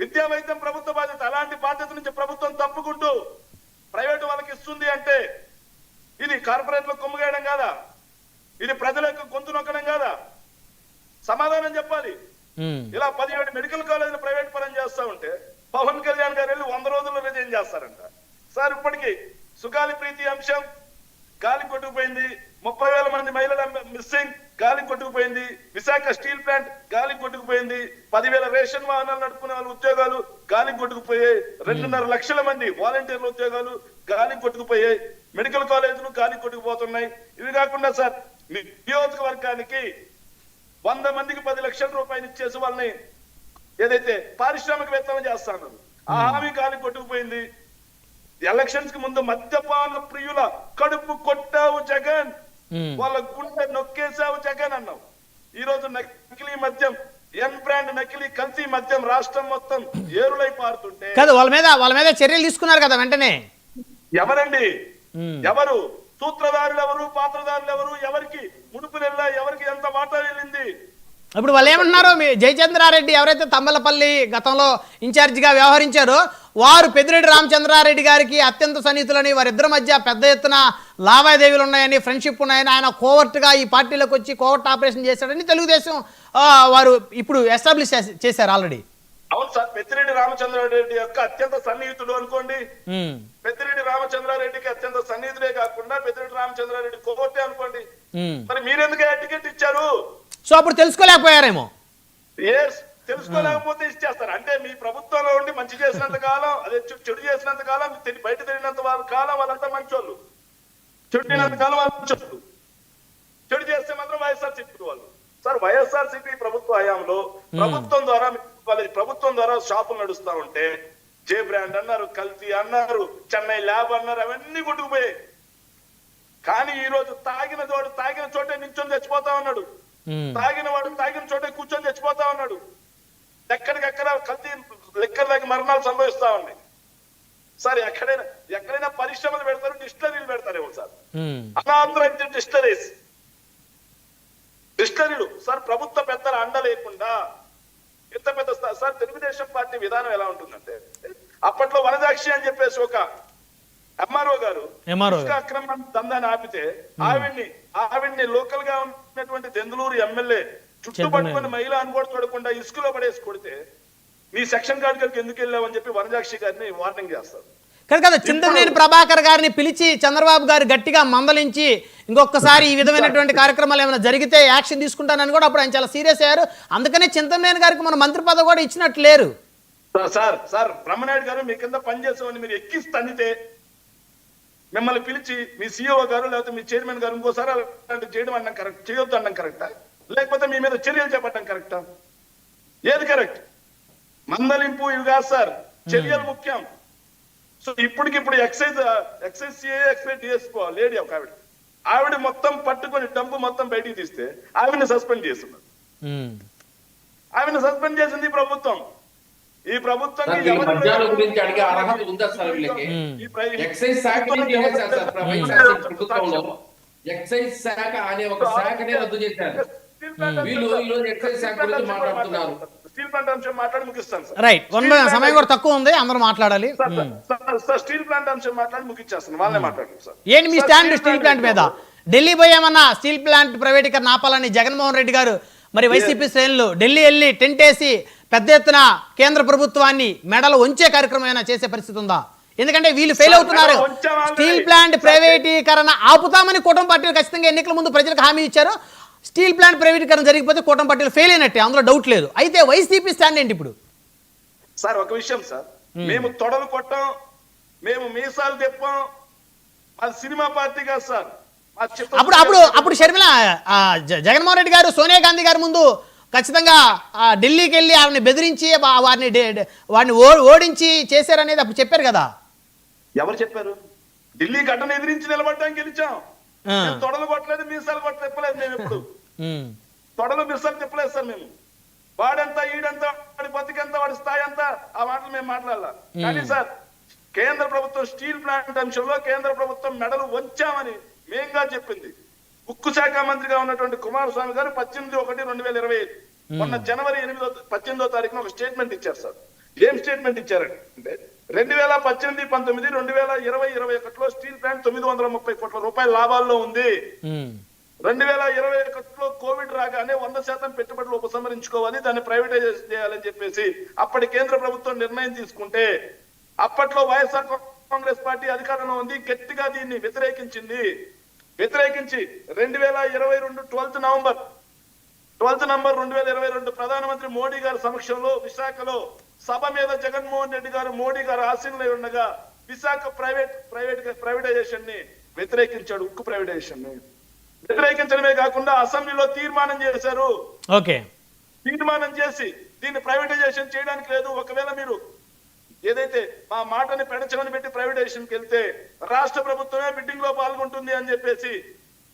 విద్యా వైద్యం ప్రభుత్వ బాధ్యత. అలాంటి బాధ్యత నుంచి ప్రభుత్వం తప్పుకుంటూ ప్రైవేట్ వాళ్ళకి ఇస్తుంది అంటే ఇది కార్పొరేట్లకు కొమ్ముగేయడం కాదా? ఇది ప్రజల యొక్క గొంతు నొక్కడం కాదా? సమాధానం చెప్పాలి. ఇలా పదిహేడు మెడికల్ కాలేజీలు ప్రైవేట్ పరం చేస్తా ఉంటే పవన్ కళ్యాణ్ గారు వెళ్ళి వంద రోజుల్లో రిజైన్ చేస్తారంట. సార్ ఇప్పటికి సుగాలి ప్రీతి అంశం గాలి కొట్టుకుపోయింది. ముప్పై వేల మంది మహిళల మిస్సింగ్. గాలి కొట్టుకుపోయింది. విశాఖ స్టీల్ ప్లాంట్ గాలి కొట్టుకుపోయింది. పదివేల రేషన్ వాహనాలు నడుపుకునే వాళ్ళ ఉద్యోగాలు గాలి కొట్టుకుపోయాయి. రెండున్నర లక్షల మంది వాలంటీర్ల ఉద్యోగాలు గాలి కొట్టుకుపోయాయి. మెడికల్ కాలేజీలు గాలి కొట్టుకుపోతున్నాయి. ఇవి కాకుండా సార్ నియోజకవర్గానికి వంద మందికి పది లక్షల రూపాయలు ఇచ్చేసి వాళ్ళని ఏదైతే పారిశ్రామికవేత్తలు చేస్తాను ఆ హామీ కాలి కొట్టుకుపోయింది. ఎలక్షన్స్కి ముందు మద్యపాన ప్రియుల కడుపు కొట్టావు జగన్. వాళ్ళ గుండె నొక్కేసావు జగన్ అన్నావు. ఈ రోజు నకిలీ మద్యం ఎన్ బ్రాండ్ నకిలీ కల్తీ మద్యం రాష్ట్రం మొత్తం ఏరులై పారుతుంటే కాదు వాళ్ళ మీద వాళ్ళ మీద చర్యలు తీసుకున్నారు కదా వెంటనే. ఎవరండి? ఉమ్. ఎవరు? సూత్రధారులు ఎవరు పాత్రధారులు ఎవరు ఎవరికి? ముడుపు నెల ఎవరికి ఎంత వాటా వెళ్ళింది? ఇప్పుడు వాళ్ళు ఏమంటున్నారు? మీ జయచంద్రారెడ్డి ఎవరైతే తమ్మలపల్లి గతంలో ఇన్ఛార్జిగా వ్యవహరించారో వారు పెద్దిరెడ్డి రామచంద్రారెడ్డి గారికి అత్యంత సన్నిహితులని వారిద్దరి మధ్య పెద్ద ఎత్తున లావాదేవీలు ఉన్నాయని ఫ్రెండ్షిప్ ఉన్నాయని ఆయన కోవర్ట్గా ఈ పార్టీలోకి వచ్చి కోవర్ట్ ఆపరేషన్ చేశాడని తెలుగుదేశం వారు ఇప్పుడు ఎస్టాబ్లిష్ చేశారు ఆల్రెడీ అవును సార్ పెద్దిరెడ్డి రామచంద్రారెడ్డి యొక్క అత్యంత సన్నిహితుడు అనుకోండి. పెద్దిరెడ్డి రామచంద్రారెడ్డికి అత్యంత సన్నిహితుడే కాకుండా పెద్దిరెడ్డి రామచంద్రారెడ్డి కోర్టే అనుకోండి. మరి మీరెందుకు టికెట్ ఇచ్చారు? సో అప్పుడు తెలుసుకోలేకపోయారేమో? ఎస్ తెలుసుకోలేకపోతే ఇచ్చేస్తారు అంటే మీ ప్రభుత్వంలో ఉండి మంచి చేసినంత కాలం అదే చెడు చేసినంత కాలం బయట తెలియనంత వాళ్ళ కాలం వాళ్ళంతా మంచోళ్ళు. చెడు తినంత కాలం వాళ్ళు మంచోళ్ళు. చెడు చేస్తే మాత్రం వైఎస్ఆర్ సిపి వాళ్ళు. సార్ వైఎస్ఆర్ సిపి ప్రభుత్వ హయాంలో ప్రభుత్వం ద్వారా వాళ్ళ ప్రభుత్వం ద్వారా షాపులు నడుస్తా ఉంటే జే బ్రాండ్ అన్నారు కల్తీ అన్నారు చెన్నై ల్యాబ్ అన్నారు అవన్నీ కొట్టుకుపోయాయి. కానీ ఈ రోజు తాగిన చోట తాగిన చోటే నించొని చచ్చిపోతా ఉన్నాడు. తాగిన వాడు తాగిన చోటే కూర్చొని చచ్చిపోతా ఉన్నాడు. ఎక్కడికెక్కడ కల్తీ లెక్కర్లకి మరణాలు సంభవిస్తా ఉన్నాయి. సార్ ఎక్కడైనా ఎక్కడైనా పరిశ్రమలు పెడతారు డిస్టరీలు పెడతారేమో సార్. అనాథరైజ్డ్ డిస్టరీస్ డిస్టరీలు సార్ ప్రభుత్వ పెద్దల అండ లేకుండా ఇంత పెద్ద సార్ తెలుగుదేశం పార్టీ విధానం ఎలా ఉంటుందంటే అప్పట్లో వనదాక్షి అని చెప్పేసి ఒక ఎంఆర్ఓ గారు అక్రమ దందాన్ని ఆపితే ఆవిడ్ని ఆవిడ్ని లోకల్గా ఉన్నటువంటి దెందులూరు ఎమ్మెల్యే చుట్టుపట్టుకుని మహిళ అని కూడా చూడకుండా ఇసుకలో పడేసి కొడితే నీ సెక్షన్ గార్డ్ ఎందుకు వెళ్ళావని చెప్పి వనజాక్షి గారిని వార్నింగ్ చేస్తారు. కదా కదా చింతమనేని ప్రభాకర్ గారిని పిలిచి చంద్రబాబు గారు గట్టిగా మందలించి ఇంకొకసారి ఈ విధమైనటువంటి కార్యక్రమాలు ఏమైనా జరిగితే యాక్షన్ తీసుకుంటానని కూడా అప్పుడు ఆయన చాలా సీరియస్ అయ్యారు. అందుకనే చింతమనేని గారికి మన మంత్రి పదవి కూడా ఇచ్చినట్లు లేరు సార్, సార్ బ్రహ్మనాయుడు గారు మీ కింద పనిచేసేవాడిని మీరు ఎక్కిసి తండితే మిమ్మల్ని పిలిచి మీ సీఈఓ గారు లేకపోతే మీ చైర్మన్ గారు ఇంకోసారి చేయడం అన్నం కరెక్ట్ చేయొద్దు అన్నం కరెక్టా? లేకపోతే మీ మీద చర్యలు చేపట్టడం కరెక్టా? ఏది కరెక్ట్? మందలింపు ఇవి కాదు సార్. చర్యలు ముఖ్యం. సో ఇప్పటికిప్పుడు excise excise CA excise డిఎస్పో lady ఒక ఆవిడ. ఆవిడ మొత్తం పట్టుకొని డబ్బు మొత్తం బయటికి తీస్తే ఆవిడని సస్పెండ్ చేస్తున్నారు. ఆవిడని సస్పెండ్ చేసింది ఈ ప్రభుత్వం. ఈ ప్రభుత్వం సార్, వీళ్ళ మద్యాల గురించి అడిగే అర్హత ఉందా సార్ వీళ్ళకి? ఎక్సైజ్ శాఖ ఎక్సైజ్ శాఖ అనే ఒక శాఖనే రద్దు చేశారు. వీళ్ళు ఈ రోజు ఎక్సైజ్ శాఖ గురించి మాట్లాడుతున్నారు. స్టీల్ ప్లాంట్ అంశం మాట్లాడి ముగిస్తాను సార్. Right one. సమయం కూడా తక్కువ ఉంది అందరూ మాట్లాడాలి. సార్, స్టీల్ ప్లాంట్ అంశం మాట్లాడి ముగిచ్చేస్తాను వాళ్ళే మాట్లాడండి సార్. ఏంటి మీ స్టాండ్ స్టీల్ ప్లాంట్ మీద? ఢిల్లీ పోయామన్నా స్టీల్ ప్లాంట్ ప్రైవేటీకరణ ఆపాలని జగన్మోహన్ రెడ్డి గారు మరి వైసీపీ శ్రేణులు ఢిల్లీ వెళ్ళి టెంట్ వేసి పెద్ద ఎత్తున కేంద్ర ప్రభుత్వాన్ని మెడలు వంచే కార్యక్రమం ఏమైనా చేసే పరిస్థితి ఉందా? ఎందుకంటే వీళ్ళు ఫెయిల్ అవుతున్నారు. స్టీల్? ప్లాంట్ ప్రైవేటీకరణ ఆపుతామని కూటమి పార్టీలు ఖచ్చితంగా ఎన్నికల ముందు ప్రజలకు హామీ ఇచ్చారు. స్టీల్ ప్లాంట్ ప్రైవేటీకరణ జరిగిపోతే కూటమి పార్టీలు ఫెయిల్ అయినట్టే అందులో డౌట్ లేదు. అయితే వైసీపీ స్టాండ్ ఏంటి ఇప్పుడు? సార్ ఒక విషయం సార్. మేము. తొడలు కొట్టాం మేము మీసాలు తెప్పాం అది సినిమా పార్టీ కాదు సార్. అప్పుడు అప్పుడు అప్పుడు షర్మిల జగన్మోహన్ రెడ్డి గారు సోనియా గాంధీ గారి ముందు ఖచ్చితంగా ఆ, ఢిల్లీకి వెళ్ళి ఆవిడని బెదిరించి వారిని వారిని ఓడించి చేశారనేది అప్పుడు చెప్పారు కదా? ఎవరు చెప్పారు? ఢిల్లీ ఘటన ఎదిరించి నిలబడడానికి గెలిచాం. తొడలు కొట్టలేదు మీసాలు కొట్ట తిప్పలేదు మేము ఎప్పుడు. ఉమ్, తొడలు మిస్సాలు తిప్పలేదు సార్ మేము. వాడెంత ఈడెంత వాడి బతికెంత వాడి స్థాయి ఎంత ఆ మాటలు మేము మాట్లాడాల. కానీ సార్ కేంద్ర ప్రభుత్వం స్టీల్ ప్లాంట్ అంశంలో కేంద్ర ప్రభుత్వం మెడలు వంచామని మేంగా చెప్పింది. ఉక్కు శాఖ మంత్రిగా ఉన్నటువంటి కుమారస్వామి గారు పద్దెనిమిది ఒకటి రెండు వేల ఇరవై ఐదు మొన్న జనవరి ఎనిమిదో పద్దెనిమిదో తారీఖున ఒక స్టేట్మెంట్ ఇచ్చారు సార్. ఏం స్టేట్మెంట్ ఇచ్చారంటే రెండు వేల పద్దెనిమిది పంతొమ్మిది రెండు వేల ఇరవై ఇరవై ఒకటిలో స్టీల్ ప్లాంట్ తొమ్మిది వందల ముప్పై కోట్ల రూపాయల లాభాల్లో ఉంది. రెండు వేల ఇరవై ఒకటిలో కోవిడ్ రాగానే వంద శాతం పెట్టుబడులు ఉపసంహరించుకోవాలి దాన్ని ప్రైవేటైజ్ చేయాలని చెప్పేసి అప్పటి కేంద్ర ప్రభుత్వం నిర్ణయం తీసుకుంటే అప్పట్లో వైఎస్ఆర్ కాంగ్రెస్ పార్టీ అధికారంలో ఉంది గట్టిగా దీన్ని వ్యతిరేకించింది. వ్యతిరేకించి రెండు వేల ఇరవై రెండు ట్వెల్త్ నవంబర్ ట్వెల్త్ నంబర్ రెండు వేల ఇరవై రెండు ప్రధానమంత్రి మోడీ గారి సమక్షంలో విశాఖలో సభ మీద జగన్మోహన్ రెడ్డి గారు మోడీ గారు ఆశీనులై ఉండగా విశాఖ ప్రైవేట్ ప్రైవేట్ ప్రైవేటైజేషన్ని వ్యతిరేకించాడు ఉక్కు ప్రైవేటైజేషన్ని వ్యతిరేకించడమే కాకుండా అసెంబ్లీలో తీర్మానం చేశారు. ఓకే. తీర్మానం చేసి దీన్ని ప్రైవేటైజేషన్ చేయడానికి లేదు. ఒకవేళ మీరు ఏదైతే మా మాటని పెడచమని పెట్టి ప్రైవేటైజేషన్కి వెళ్తే రాష్ట్ర ప్రభుత్వమే బిడ్డింగ్లో పాల్గొంటుంది అని చెప్పేసి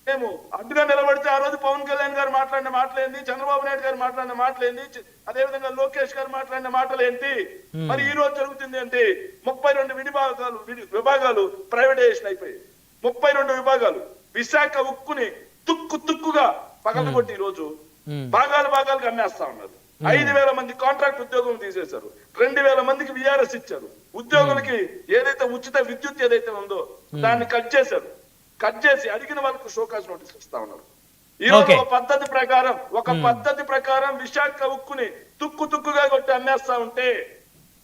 మేము అడ్డుగా నిలబడితే ఆ రోజు పవన్ కళ్యాణ్ గారు మాట్లాడిన మాటలేంది చంద్రబాబు నాయుడు గారు మాట్లాడిన మాటలేంది అదేవిధంగా లోకేష్ గారు మాట్లాడిన మాటలు ఏంటి మరి ఈ రోజు జరుగుతుంది అంటే ముప్పై రెండు విడిభాగాలు విడి- విభాగాలు ప్రైవేటైజేషన్ అయిపోయాయి. ముప్పై రెండు విభాగాలు. విశాఖ ఉక్కుని తుక్కు తుక్కుగా పగలగొట్టి ఈ రోజు భాగాలు భాగాలుగా అమ్మేస్తా ఉన్నారు. ఐదు వేల మంది కాంట్రాక్ట్ ఉద్యోగం తీసేశారు. రెండు వేల మందికి విఆర్ఎస్ ఇచ్చారు. ఉద్యోగులకి ఏదైతే ఉచిత విద్యుత్ ఏదైతే ఉందో దాన్ని కట్ చేశారు. కట్ చేసి అడిగిన వాళ్ళకి షోకాజ్ నోటీస్ ఇస్తా ఉన్నారు. ఈ రోజు. ఒక పద్ధతి ప్రకారం ఒక పద్ధతి ప్రకారం విశాఖ ఉక్కుని తుక్కు తుక్కుగా కొట్టి అమ్మేస్తా ఉంటే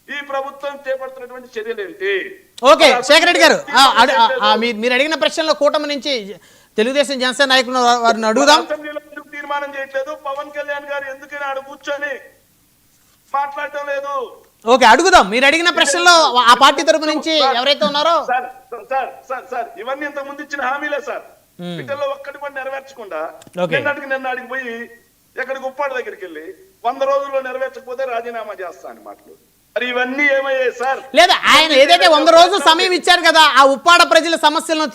ఈ ప్రభుత్వం చేపడుతున్నటువంటి చర్యలు ఏంటి ఓకే శేఖర్ రెడ్డి గారు మీరు అడిగిన ప్రశ్నలో కూటమి నుంచి తెలుగుదేశం జనసేన నాయకులు వారిని అడుగుదాం. తీర్మానం చేయట్లేదు? పవన్ కళ్యాణ్ గారు ఎందుకని ఆడ కూర్చొని మాట్లాడటం లేదు. ఓకే అడుగుదాం. మీరు అడిగిన ప్రశ్నలో ఆ పార్టీ తరపు నుంచి ఎవరైతే ఉన్నారో? సార్ సార్ సార్ సార్ ఇవన్నీ ఇంత ముందు ఇచ్చిన హామీలే సార్. బిడ్డల్లో ఒక్కటి కూడా నెరవేర్చకుండా. నిన్నటికి నిన్న అడిగి పోయి ఎక్కడికి ఉప్పాడు దగ్గరికి వెళ్ళి వంద రోజుల్లో నెరవేర్చకపోతే రాజీనామా చేస్తా అని మాటలు. మరి ఇవన్నీ ఏమయ్యాయి సార్? లేదా ఆయన ఏదైతే వంద రోజులు సమయం ఇచ్చారు కదా ఆ ఉప్పాడ ప్రజల సమస్యలను